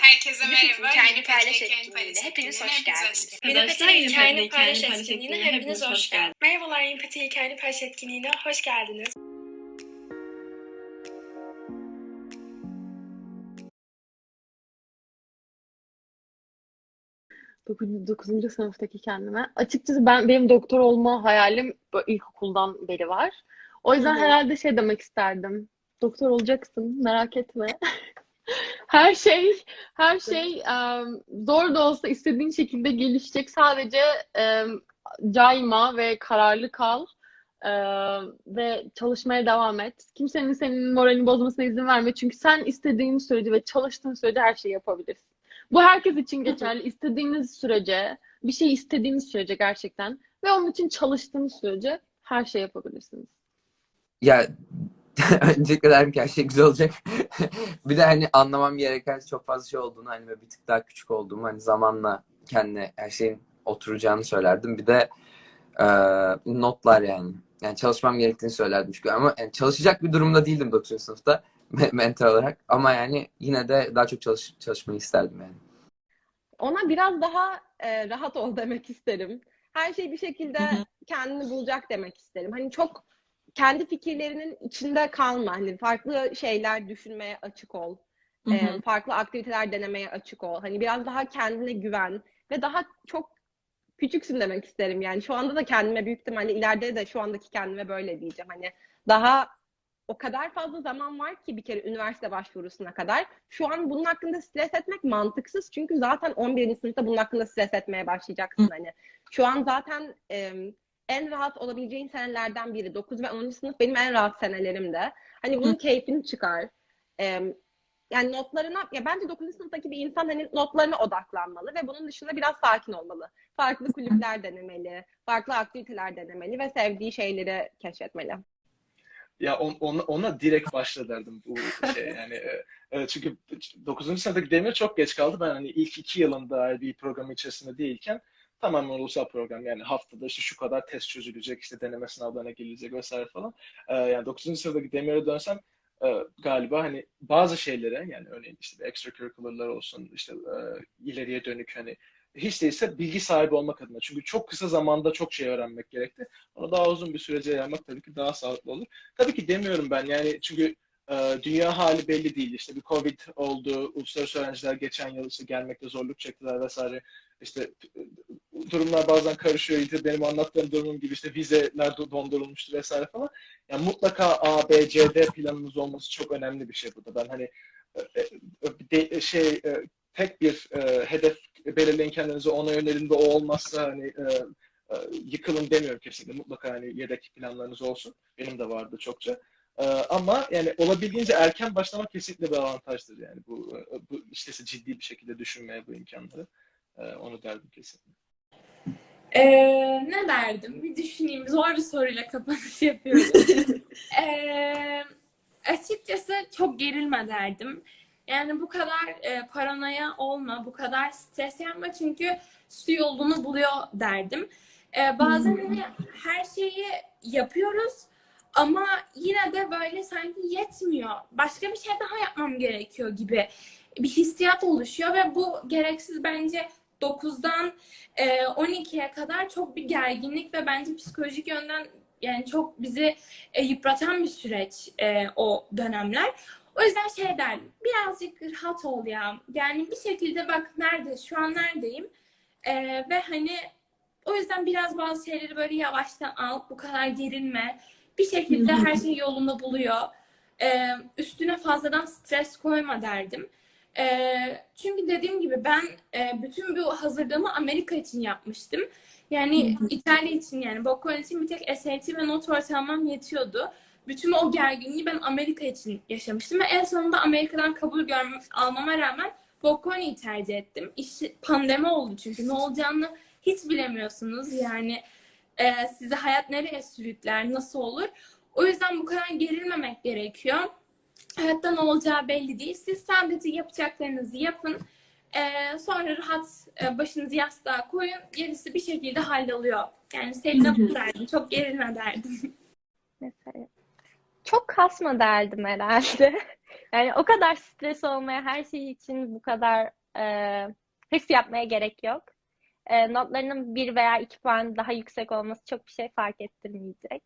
Herkese Lütfen merhaba. kendi Yeni paylaş etkinliğine hepiniz hoş geldiniz. hepiniz Arkadaşlar Yeni Yeni Petri Petri Paylaş etkinliğine hepiniz hoş geldiniz. Merhabalar Yeni Petri Hikayeni Paylaş etkinliğine hoş geldiniz. Dokuzuncu, sınıftaki kendime. Açıkçası ben benim doktor olma hayalim ilkokuldan beri var. O yüzden herhalde şey demek isterdim. Doktor olacaksın, merak etme. Her şey, her şey em, zor da olsa istediğin şekilde gelişecek. Sadece em, cayma ve kararlı kal em, ve çalışmaya devam et. Kimsenin senin moralini bozmasına izin verme. Çünkü sen istediğin sürece ve çalıştığın sürece her şeyi yapabilirsin. Bu herkes için geçerli. İstediğiniz sürece, bir şey istediğiniz sürece gerçekten ve onun için çalıştığınız sürece her şey yapabilirsiniz. Ya öncelikle derim ki her şey güzel olacak. Bir de hani anlamam gereken çok fazla şey olduğunu hani bir tık daha küçük olduğumu hani zamanla kendine her şeyin oturacağını söylerdim. Bir de e, notlar yani. Yani çalışmam gerektiğini söylerdim çünkü ama yani çalışacak bir durumda değildim 9. sınıfta me- mental olarak ama yani yine de daha çok çalış çalışmayı isterdim yani. Ona biraz daha e, rahat ol demek isterim. Her şey bir şekilde kendini bulacak demek isterim. Hani çok kendi fikirlerinin içinde kalma. Hani farklı şeyler düşünmeye açık ol. E, farklı aktiviteler denemeye açık ol. Hani biraz daha kendine güven ve daha çok küçüksün demek isterim. Yani şu anda da kendime büyük ihtimalle ileride de şu andaki kendime böyle diyeceğim. Hani daha o kadar fazla zaman var ki bir kere üniversite başvurusuna kadar. Şu an bunun hakkında stres etmek mantıksız. Çünkü zaten 11. sınıfta bunun hakkında stres etmeye başlayacaksın. Hani şu an zaten e, en rahat olabileceğin senelerden biri. 9 ve 10. sınıf benim en rahat senelerimde. Hani bunun keyfini çıkar. E, yani notlarına, ya bence 9. sınıftaki bir insan hani notlarına odaklanmalı ve bunun dışında biraz sakin olmalı. Farklı kulüpler denemeli, farklı aktiviteler denemeli ve sevdiği şeyleri keşfetmeli. Ya on- ona, ona direkt başla derdim bu şey yani. e, çünkü 9. sınıftaki Demir çok geç kaldı. Ben hani ilk iki yılında bir programı içerisinde değilken tamamen ulusal program yani haftada işte şu kadar test çözülecek işte deneme sınavlarına girilecek vesaire falan. E, yani 9. sınıftaki Demir'e dönsem e, galiba hani bazı şeylere yani örneğin işte extracurricular'lar olsun işte e, ileriye dönük hani hiç değilse bilgi sahibi olmak adına. Çünkü çok kısa zamanda çok şey öğrenmek gerekti. Onu daha uzun bir sürece yaymak tabii ki daha sağlıklı olur. Tabii ki demiyorum ben yani çünkü e, dünya hali belli değil. İşte bir Covid oldu, uluslararası öğrenciler geçen yıl işte gelmekte zorluk çektiler vesaire. İşte durumlar bazen karışıyor. İşte benim anlattığım durumum gibi işte vizeler do- dondurulmuştu vesaire falan. Yani mutlaka A, B, C, D planınız olması çok önemli bir şey burada. Ben hani e, e, şey e, tek bir hedef belirleyin kendinize ona yönelin o olmazsa hani yıkılın demiyorum kesinlikle. Mutlaka hani yedek planlarınız olsun. Benim de vardı çokça. Ama yani olabildiğince erken başlamak kesinlikle bir avantajdır yani bu, bu işte ciddi bir şekilde düşünmeye bu imkanları. E, onu derdim kesinlikle. Ee, ne derdim? Bir düşüneyim. Zor bir soruyla kapanış yapıyorum. Ee, açıkçası çok gerilme derdim. Yani bu kadar e, paranoya olma, bu kadar stres yapma çünkü su yolunu buluyor derdim. Ee, bazen hani her şeyi yapıyoruz ama yine de böyle sanki yetmiyor. Başka bir şey daha yapmam gerekiyor gibi bir hissiyat oluşuyor ve bu gereksiz bence 9'dan e, 12'ye kadar çok bir gerginlik ve bence psikolojik yönden yani çok bizi e, yıpratan bir süreç e, o dönemler. O yüzden şey derdim, birazcık rahat ol ya. Yani bir şekilde bak nerede, şu an neredeyim. E, ve hani o yüzden biraz bazı şeyleri böyle yavaştan al, bu kadar gerilme. Bir şekilde her şey yolunda buluyor. E, üstüne fazladan stres koyma derdim. E, çünkü dediğim gibi ben e, bütün bu hazırlığımı Amerika için yapmıştım. Yani İtalya için yani Bocconi için bir tek SAT ve not ortalamam yetiyordu. Bütün o gerginliği ben Amerika için yaşamıştım ve en sonunda Amerika'dan kabul görme, almama rağmen Bocconi'yi tercih ettim. İş, pandemi oldu çünkü ne olacağını hiç bilemiyorsunuz. Yani e, sizi hayat nereye sürükler, nasıl olur. O yüzden bu kadar gerilmemek gerekiyor. Hayatta ne olacağı belli değil. Siz sadece yapacaklarınızı yapın. Ee, sonra rahat e, başınızı yastığa koyun. Gerisi bir şekilde halloluyor. Yani Selin'e bu derdim. Çok gerilme derdim. Mesela çok kasma derdim herhalde. Yani o kadar stres olmaya, her şey için bu kadar e, hırs yapmaya gerek yok. E, notlarının bir veya iki puan daha yüksek olması çok bir şey fark ettirmeyecek.